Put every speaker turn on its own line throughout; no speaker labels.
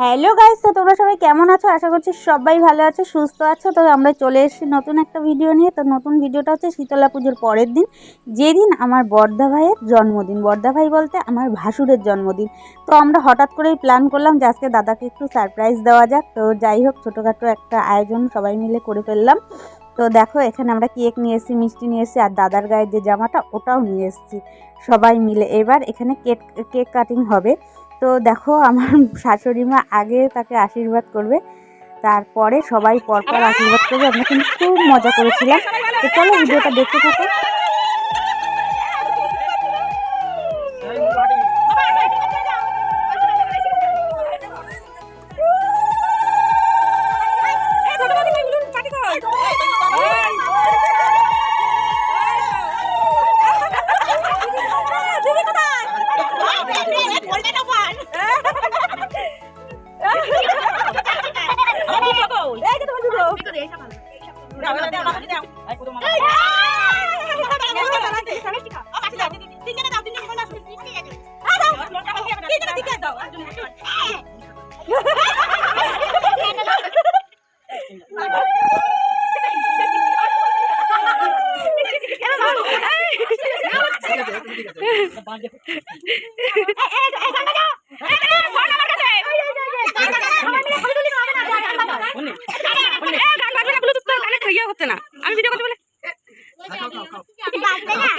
Hello guys, তো তোমরা সবাই কেমন আছো? আশা করছি সবাই ভালো আছো, সুস্থ আছো। তো আমরা চলে এসেছি নতুন একটা ভিডিও নিয়ে। তো নতুন ভিডিওটা হচ্ছে শীতলা পুজোর পরের দিন। যেদিন আমার বর্দা ভাইয়ের জন্মদিন। বর্দা ভাই বলতে আমার ভাসুরের জন্মদিন। তো আমরা হঠাৎ করেই প্ল্যান করলাম যে আজকে দাদাকে একটু সারপ্রাইজ দেওয়া যাক। তো যাই হোক, ছোটোখাটো একটা আয়োজন সবাই মিলে করে ফেললাম। তো দেখো, এখানে আমরা কেক নিয়ে এসেছি, মিষ্টি নিয়ে এসেছি, আর দাদার গায়ের যে জামাটা, ওটাও নিয়ে এসেছি। সবাই মিলে। এবার এখানে কেক কেক কাটিং হবে। তো দেখো আমার শাশুড়ি মা আগে তাকে আশীর্বাদ করবে, তারপরে সবাই পরপর আশীর্বাদ করবে। আমরা কিন্তু খুব মজা করেছিলাম। তো চলো ভিডিওটা দেখতে থাকো।
হচ্ছে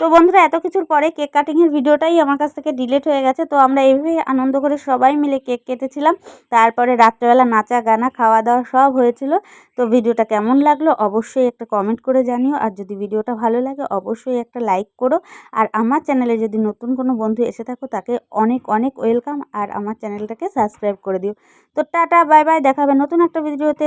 তো বন্ধুরা, এত কিছুর পরে কেক কাটিংয়ের ভিডিওটাই আমার কাছ থেকে ডিলিট হয়ে গেছে। তো আমরা এইভাবেই আনন্দ করে সবাই মিলে কেক কেটেছিলাম। তারপরে রাত্রেবেলা নাচা, গানা খাওয়া দাওয়া সব হয়েছিল। তো ভিডিওটা কেমন লাগল অবশ্যই একটা কমেন্ট করে জানিও। আর যদি ভিডিওটা ভালো লাগে অবশ্যই একটা লাইক করো। আর আমার চ্যানেলে যদি নতুন কোনো বন্ধু এসে থাকো, তাকে অনেক অনেক ওয়েলকাম আর আমার চ্যানেলটাকে সাবস্ক্রাইব করে দিও। তো টাটা বাই বাই দেখাবে নতুন একটা ভিডিওতে